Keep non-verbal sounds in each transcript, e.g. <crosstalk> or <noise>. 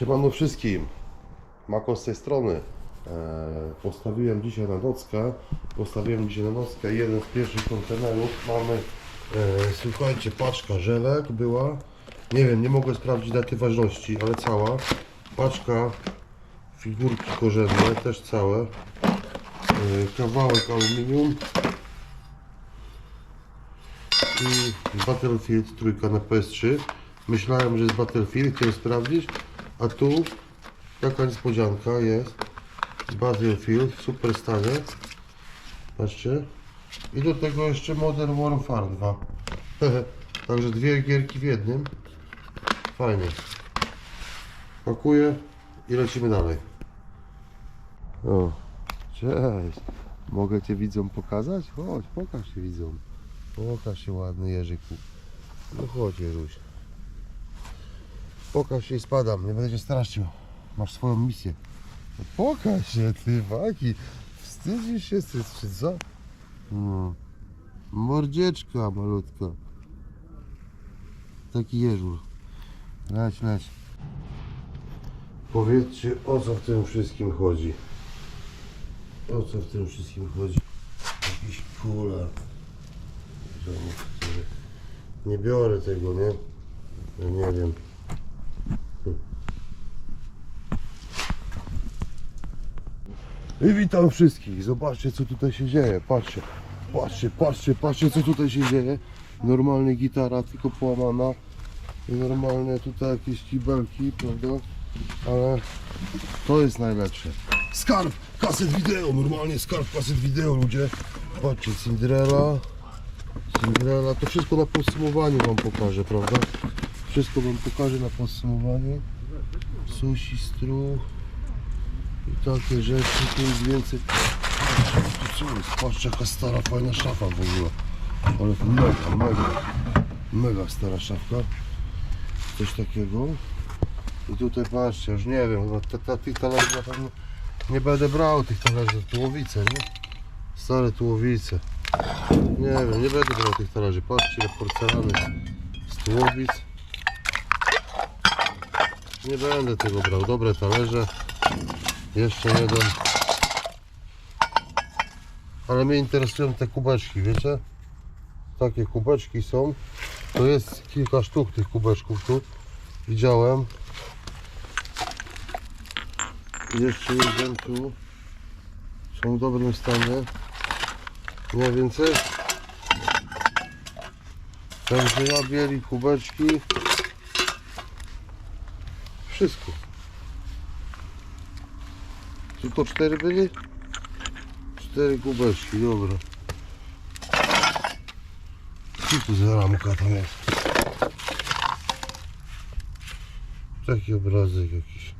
Siemano wszystkim. Mako z tej strony. E, postawiłem dzisiaj na nockę. Postawiłem dzisiaj na nockę jeden z pierwszych kontenerów. Mamy, e, słuchajcie, paczka żelek była. Nie wiem, nie mogę sprawdzić daty ważności, ale cała. Paczka figurki korzenne, też całe. E, kawałek aluminium. I Battlefield trójka na PS3. Myślałem, że jest Battlefield, chciałem sprawdzić, a tu taka niespodzianka jest. Battlefield super stanie. Patrzcie. I do tego jeszcze Modern Warfare 2. <laughs> Także dwie gierki w jednym. Fajnie. Pakuję i lecimy dalej. O, cześć. Mogę Cię widzom pokazać? Chodź, pokaż się widzom. Pokaż się ładny Jerzyku. No chodź Jeruś. Pokaż się i spadam, nie będę cię straszył. Masz swoją misję. No pokaż się ty, waki. Wstydzisz się ty, czy co? No. Mordzieczka malutka. Taki jeżur. Leć, leć. Powiedzcie o co w tym wszystkim chodzi. O co w tym wszystkim chodzi? Jakiś kula. Nie biorę tego, nie? Nie wiem. I witam wszystkich. Zobaczcie co tutaj się dzieje. Patrzcie. Patrzcie, patrzcie, patrzcie co tutaj się dzieje. Normalnie gitara, tylko połamana. I normalne tutaj jakieś kibelki, prawda? Ale to jest najlepsze. Skarb kaset wideo, normalnie skarb kaset wideo ludzie. Patrzcie, Cinderella. Cinderella, to wszystko na podsumowaniu wam pokażę, prawda? Wszystko wam pokażę na podsumowaniu. Sushi, stru i takie rzeczy, tu jest więcej. Jest? Patrzcie jaka stara, fajna szafa w ogóle. Ale mega, mega, mega stara szafka. Coś takiego. I tutaj patrzcie, już nie wiem, no, ta, ta, tych talerzy na pewno nie będę brał tych talerzy, tułowice, nie? Stare tułowice. Nie wiem, nie będę brał tych talerzy. Patrzcie, porcelany z tułowic. Nie będę tego brał. Dobre talerze. Jeszcze jeden. Ale mnie interesują te kubeczki, wiecie? Takie kubeczki są. To jest kilka sztuk tych kubeczków tu. Widziałem. Jeszcze jeden tu. Są w dobrym stanie. Nie więcej. Także ja bieli kubeczki. Wszystko. Tylko cztery byli? Cztery kubeczki, dobra. I tu za ramka tam jest. Taki obrazek jakiś.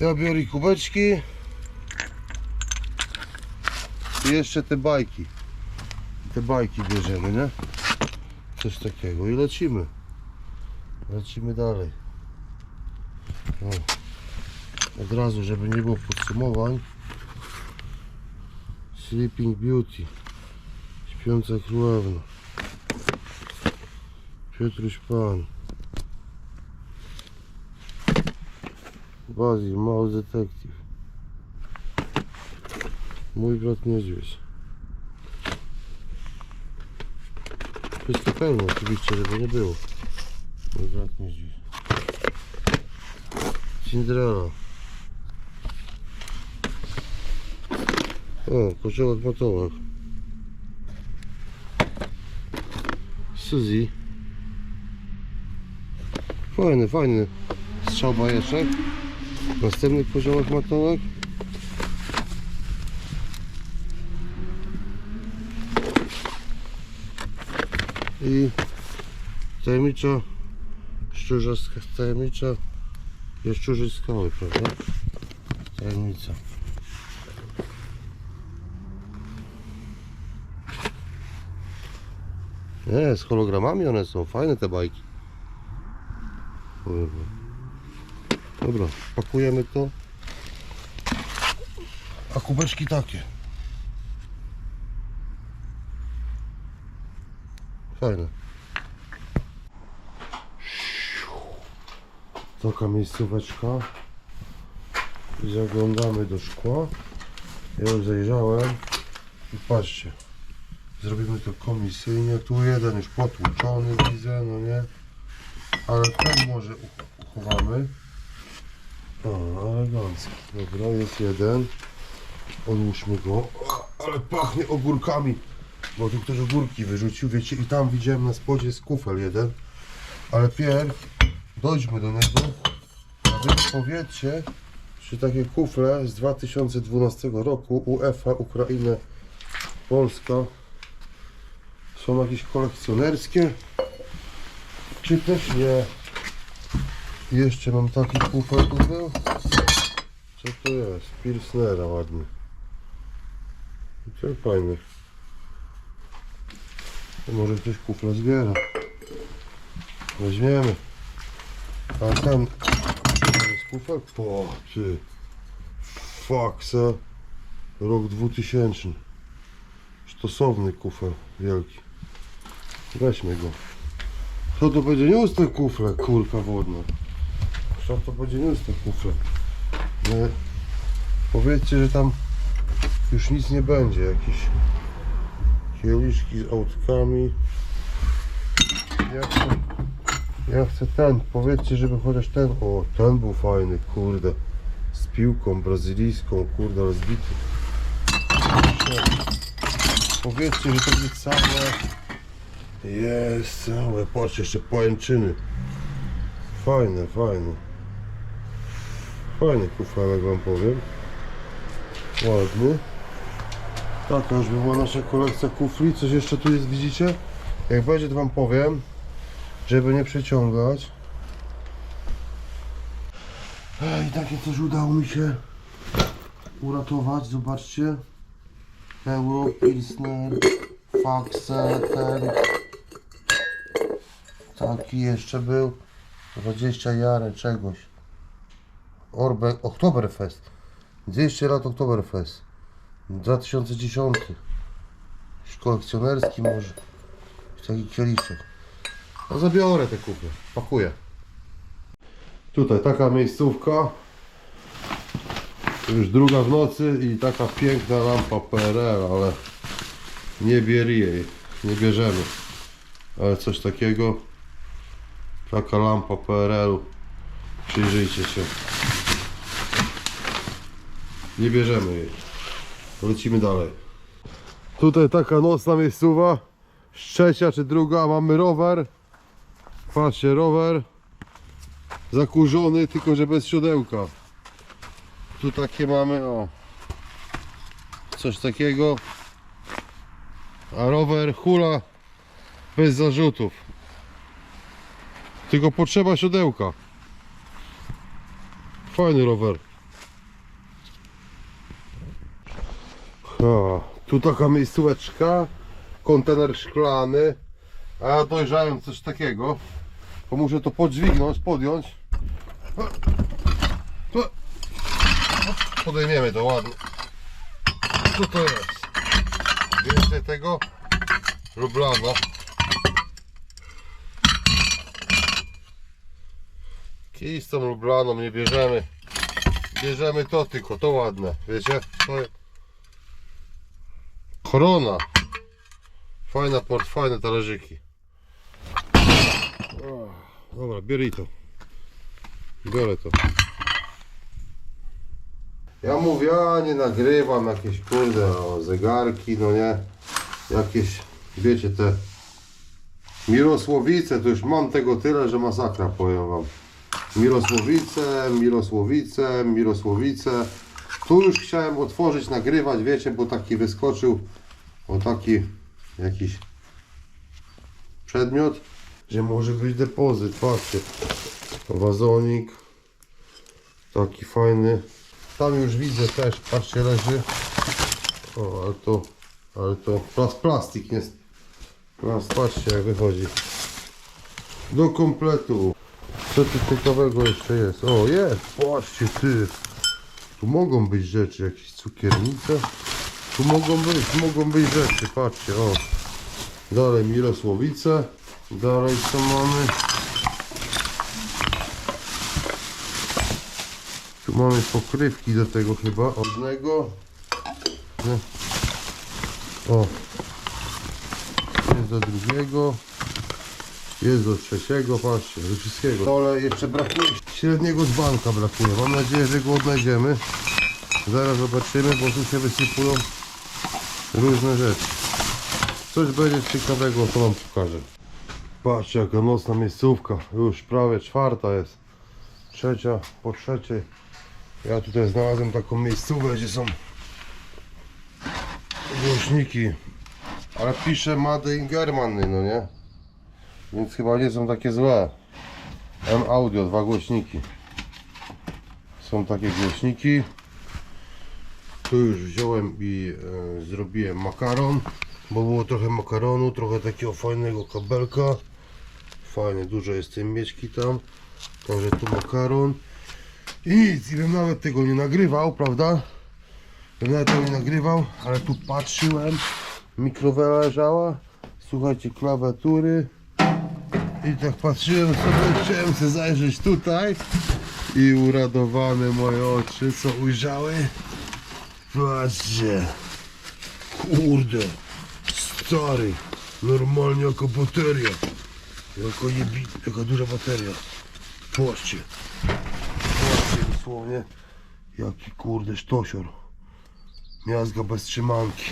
Ja biorę kubeczki. I jeszcze te bajki. Te bajki bierzemy, nie? Coś takiego i lecimy. Lecimy dalej. O. Od razu, żeby nie było podsumowań. Sleeping Beauty. Śpiąca królewna. Piotruś Pan. Bazil, mały detektyw. Mój brat niedźwiedź. Pełno oczywiście, żeby nie było. Brat niedźwiedź. Cinderella. O, koziołek motołek. Suzy. Fajny, fajny strzał bajeczek. Następny koziołek matołek. I tajemnicza szczurza, sk- tajemnicza jaszczurzy skały, prawda? Tajemnica. Nie, z hologramami one są, fajne te bajki. Dobra, pakujemy to. A kubeczki takie. Fajne. Taka miejscóweczka. I zaglądamy do szkła. Ja już zajrzałem. I patrzcie. Zrobimy to komisyjnie. Tu jeden już potłuczony widzę, no nie? Ale ten może uch- uchowamy. O, elegancko. Dobra, jest jeden. Odłóżmy go. Ale pachnie ogórkami. Bo tu ktoś ogórki wyrzucił, wiecie, i tam widziałem na spodzie jest kufel jeden. Ale pierw dojdźmy do niego. A wy powiedzcie, czy takie kufle z 2012 roku UEFA, Ukrainę, Polska są jakieś kolekcjonerskie? Czy też nie? Jeszcze mam taki kufel tu był. Co to jest? Pilsnera ładny. To fajny. Może ktoś kufla zbiera. Weźmiemy. A to jest kufel? Po, ty. Faksa. Rok 2000. Stosowny kufel wielki. Weźmy go. Kto to będzie niósł te kufle, kurka wodna? Kto to będzie niósł te kufle? Nie. Powiedzcie, że tam już nic nie będzie. Jakieś kieliszki z autkami. Ja chcę, ja chcę ten. Powiedzcie, żeby chociaż ten. O, ten był fajny, kurde. Z piłką brazylijską, kurde, ale zbity. Powiedzcie, że to będzie całe. Jest całe. Patrz, jeszcze pajęczyny. Fajne, fajne. Fajny kufelek wam powiem. Ładny. Taka już by była nasza kolekcja kufli. Coś jeszcze tu jest, widzicie? Jak będzie, to wam powiem, żeby nie przeciągać. Ej, takie coś udało mi się uratować. Zobaczcie. Euro, Pilsner, Faxe, ten. Taki jeszcze był. 20 jare czegoś. Orbe, Oktoberfest. 200 lat Oktoberfest. 2010. Jakiś kolekcjonerski może. Taki kieliszek. No zabiorę te kupy. Pakuję. Tutaj taka miejscówka. Już druga w nocy i taka piękna lampa PRL, ale nie bierz jej. Nie bierzemy. Ale coś takiego. Taka lampa PRL-u. Przyjrzyjcie się. Nie bierzemy jej. Lecimy dalej. Tutaj taka nocna miejscowa. Trzecia czy druga. Mamy rower. Patrzcie, rower. Zakurzony, tylko że bez siodełka. Tu takie mamy, o. Coś takiego. A rower hula bez zarzutów. Tylko potrzeba siodełka. Fajny rower. Ha, tu taka miejscóweczka, kontener szklany, a ja dojrzałem coś takiego, to muszę to podźwignąć, podjąć. Podejmiemy to ładnie. Co to jest? Więcej tego? Lublana. Kij z tą Lublaną nie bierzemy. Bierzemy to tylko, to ładne, wiecie? To... Korona. Fajna port, fajne talerzyki. Dobra, bierij to. Biorę to. Ja mówię, a nie nagrywam jakieś kurde o, zegarki, no nie. Jakieś, wiecie te Mirosłowice, to już mam tego tyle, że masakra powiem wam. Mirosłowice, Mirosłowice, Mirosłowice. Tu już chciałem otworzyć, nagrywać, wiecie, bo taki wyskoczył o taki jakiś przedmiot, że może być depozyt, patrzcie. Wazonik. Taki fajny. Tam już widzę też, patrzcie, leży. O, ale to, ale to plas, plastik jest. Plas, patrzcie jak wychodzi. Do kompletu. Co tu ciekawego jeszcze jest? O, jest, patrzcie ty. Tu mogą być rzeczy, jakieś cukiernice. Tu mogą być, mogą być rzeczy, patrzcie, o. Dalej Mirosłowice. Dalej co mamy? Tu mamy pokrywki do tego chyba. Odnego. O. Jest do drugiego. Jest do trzeciego, patrzcie, do wszystkiego. Ale jeszcze brakuje, średniego dzbanka brakuje. Mam nadzieję, że go odnajdziemy. Zaraz zobaczymy, bo tu się wysypują różne rzeczy. Coś będzie ciekawego, to wam pokażę. Patrzcie, jaka nocna miejscówka. Już prawie czwarta jest. Trzecia po trzeciej. Ja tutaj znalazłem taką miejscówkę, gdzie są głośniki. Ale pisze Made in Germany, no nie? Więc chyba nie są takie złe. M Audio, dwa głośniki. Są takie głośniki. Tu już wziąłem i e, zrobiłem makaron, bo było trochę makaronu, trochę takiego fajnego kabelka. Fajnie, dużo jest tej mieczki tam. Także tu makaron. I nic, i bym nawet tego nie nagrywał, prawda? Bym nawet tego nie nagrywał, ale tu patrzyłem. Mikrowela leżała. Słuchajcie, klawiatury. I tak patrzyłem sobie, chciałem sobie zajrzeć tutaj. I uradowane moje oczy, co ujrzały. Patrzcie. Kurde. Stary. Normalnie jako bateria. Jako jebi... Jaka duża bateria. Patrzcie. Patrzcie dosłownie. Jaki kurde sztosior. Miazga bez trzymanki.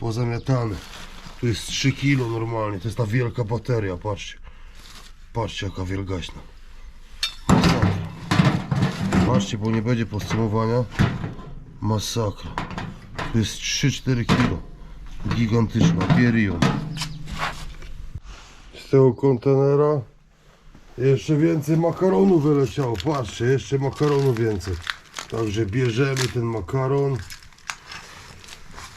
Pozamiatane. Tu jest 3 kilo normalnie. To jest ta wielka bateria. Patrzcie. Patrzcie jaka wielgaśna. Patrzcie, bo nie będzie podsumowania. Masakra. To jest 3-4 kilo. Gigantyczna. Pierion. Tego kontenera jeszcze więcej makaronu wyleciało. Patrzcie, jeszcze makaronu więcej. Także bierzemy ten makaron.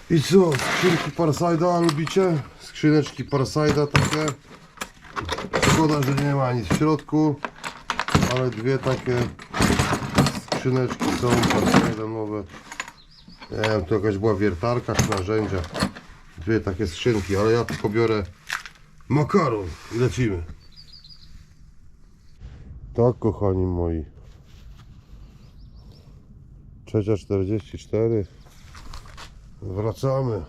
I co? Skrzynki Parsajda lubicie? Skrzyneczki Parsajda takie. Szkoda, że nie ma nic w środku. Ale dwie takie skrzyneczki są Parsajda nowe. Nie wiem, to jakaś była wiertarka czy narzędzia. Dwie takie skrzynki, ale ja tylko biorę makaron i lecimy. Tak, kochani moi. Trzecia 44. Wracamy.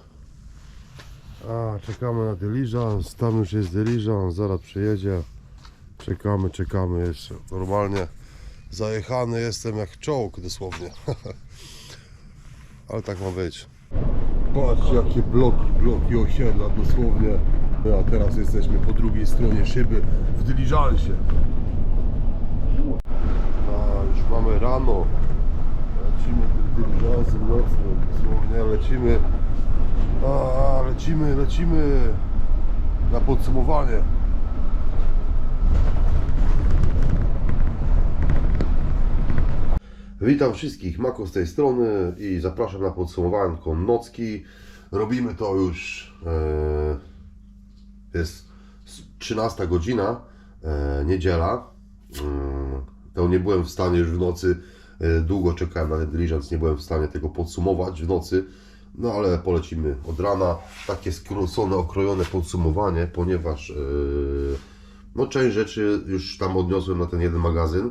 A, czekamy na dyliżans. Tam już jest dyliżans, zaraz przyjedzie. Czekamy, czekamy jeszcze. Normalnie zajechany jestem jak czołg dosłownie. <laughs> Ale tak ma być. Patrz jakie bloki, bloki osiedla dosłownie. A teraz jesteśmy po drugiej stronie szyby w dyliżansie. A, już mamy rano. Lecimy tym dyliżansem nocnym. Dosłownie lecimy. A, lecimy, lecimy na podsumowanie. Witam wszystkich, Mako z tej strony i zapraszam na podsumowanko nocki. Robimy to już, e, jest 13 godzina, e, niedziela. Mm, To nie byłem w stanie już w nocy, e, długo czekałem na ten diligence, nie byłem w stanie tego podsumować w nocy. No ale polecimy od rana, takie skrócone, okrojone podsumowanie, ponieważ e, no, część rzeczy już tam odniosłem na ten jeden magazyn.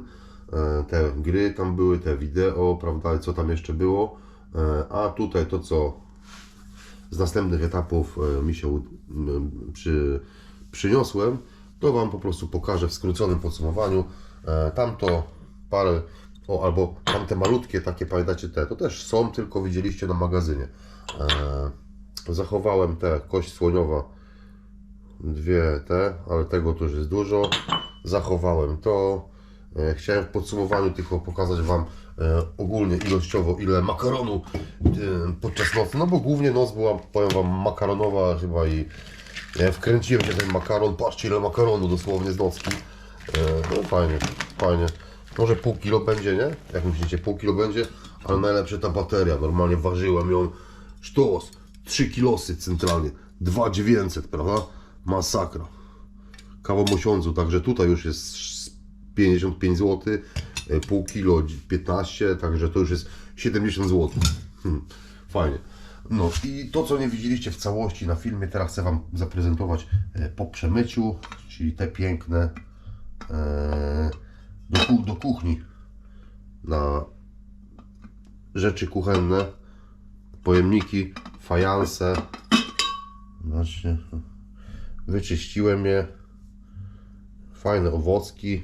E, Te gry tam były, te wideo, prawda, co tam jeszcze było. E, A tutaj to, co z następnych etapów e, mi się przy, przyniosłem, to Wam po prostu pokażę w skróconym podsumowaniu. E, Tamto parę, o, albo tamte malutkie takie, pamiętacie te, to też są, tylko widzieliście na magazynie. E, Zachowałem te, kość słoniowa, dwie te, ale tego to już jest dużo. Zachowałem to. E, Chciałem w podsumowaniu tylko pokazać Wam e, ogólnie ilościowo ile makaronu e, podczas nocy, no bo głównie noc była, powiem Wam, makaronowa chyba i wkręciłem się ten makaron, patrzcie ile makaronu dosłownie z nocki. No fajnie, fajnie. Może pół kilo będzie, nie? Jak myślicie, pół kilo będzie, ale najlepsze ta bateria, normalnie ważyłem ją sztos, 3 kilosy centralnie, 2900, prawda? Masakra kawał miesiącu, także tutaj już jest 55 zł, e, pół kilo 15, także to już jest 70 zł. Hmm, fajnie. No i to, co nie widzieliście w całości na filmie, teraz chcę Wam zaprezentować e, po przemyciu, czyli te piękne e, do, do kuchni na rzeczy kuchenne, pojemniki, fajanse. Zobaczcie, wyczyściłem je. Fajne owocki.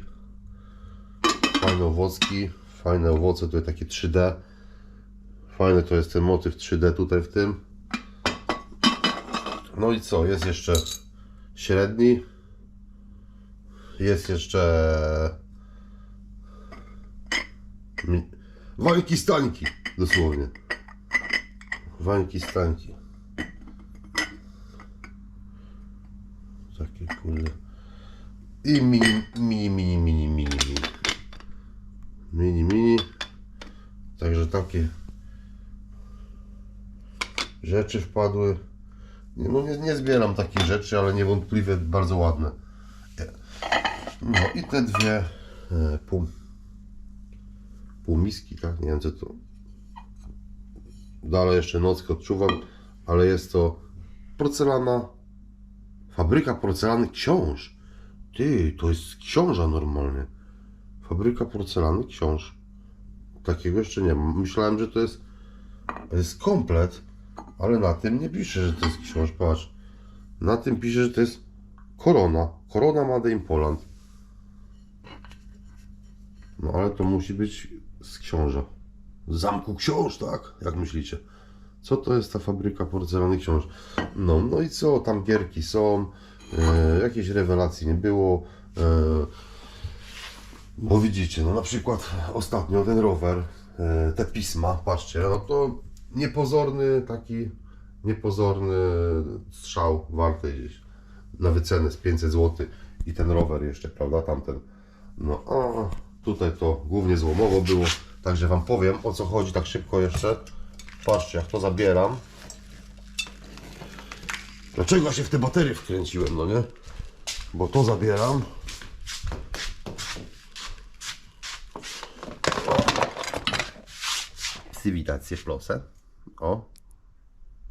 Fajne owocki, fajne owoce, tutaj takie 3D. Fajny to jest ten motyw 3D tutaj w tym. No i co? Jest jeszcze średni. Jest jeszcze wańki stańki, dosłownie. Wańki stańki. Takie kurde. I mini, mini, mini, mini. Mini, mini. Także takie rzeczy wpadły. Nie, no nie, nie zbieram takich rzeczy, ale niewątpliwie bardzo ładne. No i te dwie e, pół, półmiski, tak? Nie wiem co to. Dalej jeszcze nockę odczuwam, ale jest to porcelana. Fabryka porcelany książ. Ty, to jest książa normalnie. Fabryka porcelany książ. Takiego jeszcze nie mam. Myślałem, że to jest, jest komplet, ale na tym nie pisze, że to jest książ. Patrz. Na tym pisze, że to jest korona. Korona Made in Poland. No ale to musi być z książa. Z zamku książ, tak? Jak myślicie? Co to jest ta fabryka porcelany książ? No, no i co? Tam gierki są. E, jakiejś rewelacji nie było. E, bo widzicie, no na przykład ostatnio ten rower, e, te pisma, patrzcie, no to niepozorny taki, niepozorny strzał warty gdzieś na wycenę z 500 zł i ten rower jeszcze, prawda, tamten. No a tutaj to głównie złomowo było, także Wam powiem o co chodzi tak szybko jeszcze. Patrzcie, jak to zabieram. Dlaczego ja się w te baterie wkręciłem, no nie? Bo to zabieram. Przywitację flosę. O.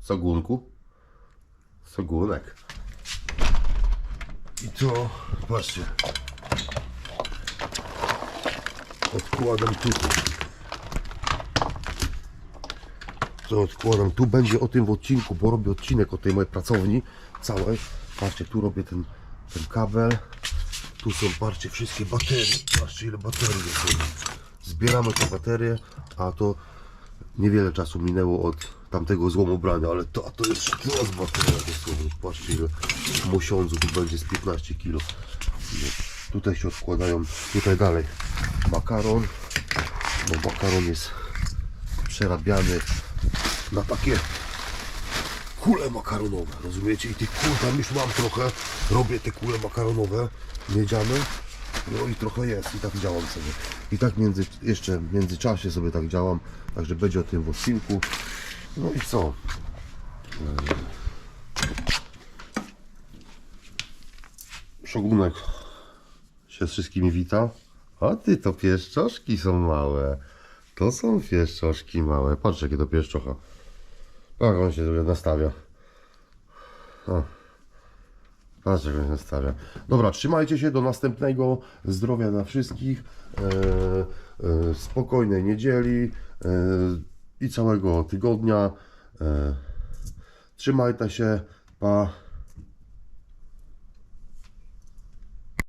Sogunku. Sogunek. I to, patrzcie. Odkładam tutaj. To odkładam. Tu będzie o tym w odcinku, bo robię odcinek o tej mojej pracowni całej. Patrzcie, tu robię ten, ten kabel. Tu są, patrzcie, wszystkie baterie. Patrzcie, ile baterii. Zbieramy te baterie, a to niewiele czasu minęło od tamtego złomobrania, ale to, to jest sztos bateria dosłownie. Patrzcie, ile mosiądzu tu będzie z 15 kg. Tutaj się odkładają, tutaj dalej makaron, bo makaron jest przerabiany na takie kule makaronowe, rozumiecie? I tych kul tam już mam trochę, robię te kule makaronowe, miedziane, no i trochę jest i tak działam sobie. I tak między, jeszcze w międzyczasie sobie tak działam, także będzie o tym w odcinku. No i co? Szogunek się z wszystkimi wita. A ty to pieszczoszki są małe. To są pieszczoszki małe. Patrz jakie to pieszczocha. Jak on się nastawia. O. On się nastawia. Dobra, trzymajcie się do następnego. Zdrowia na wszystkich. E, e, spokojnej niedzieli e, i całego tygodnia. E, trzymajcie się. Pa.